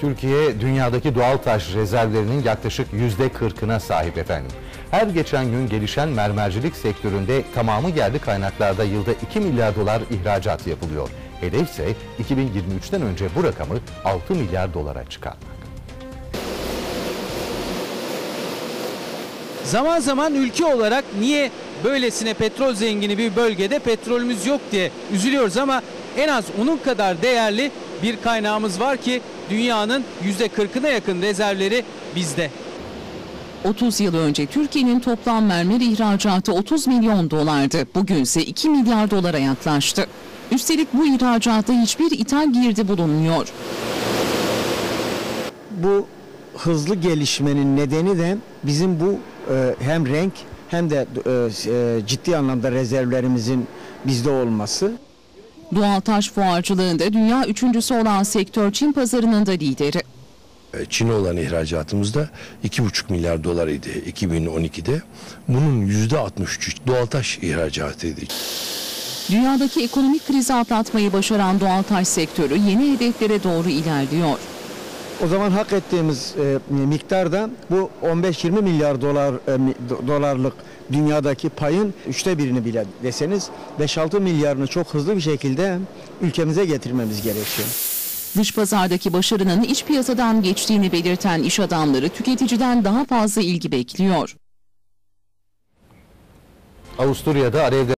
Türkiye dünyadaki doğal taş rezervlerinin yaklaşık yüzde 40'ına sahip efendim. Her geçen gün gelişen mermercilik sektöründe tamamı yerli kaynaklarda yılda 2 milyar dolar ihracat yapılıyor. Hedef ise 2023'ten önce bu rakamı 6 milyar dolara çıkarmak. Zaman zaman ülke olarak niye böylesine petrol zengini bir bölgede petrolümüz yok diye üzülüyoruz ama en az onun kadar değerli bir kaynağımız var ki dünyanın %40'ına yakın rezervleri bizde. 30 yıl önce Türkiye'nin toplam mermer ihracatı 30 milyon dolardı. Bugünse 2 milyar dolara yaklaştı. Üstelik bu ihracatta hiçbir ithal girdi bulunmuyor. bu hızlı gelişmenin nedeni de bizim bu e, hem renk hem de e, e, ciddi anlamda rezervlerimizin bizde olması. Doğal taş fuarcılığında dünya üçüncüsü olan sektör Çin pazarının da lideri. E, Çin'e olan ihracatımız da 2,5 milyar dolar idi 2012'de. Bunun %63'ü doğaltaş ihracatıydı. Dünyadaki ekonomik krizi atlatmayı başaran doğal taş sektörü yeni hedeflere doğru ilerliyor. O zaman hak ettiğimiz e, miktarda bu 15-20 milyar dolar e, dolarlık dünyadaki payın üçte birini bile deseniz 5-6 milyarını çok hızlı bir şekilde ülkemize getirmemiz gerekiyor. Dış pazardaki başarının iç piyasadan geçtiğini belirten iş adamları tüketiciden daha fazla ilgi bekliyor. Avusturya'da alevler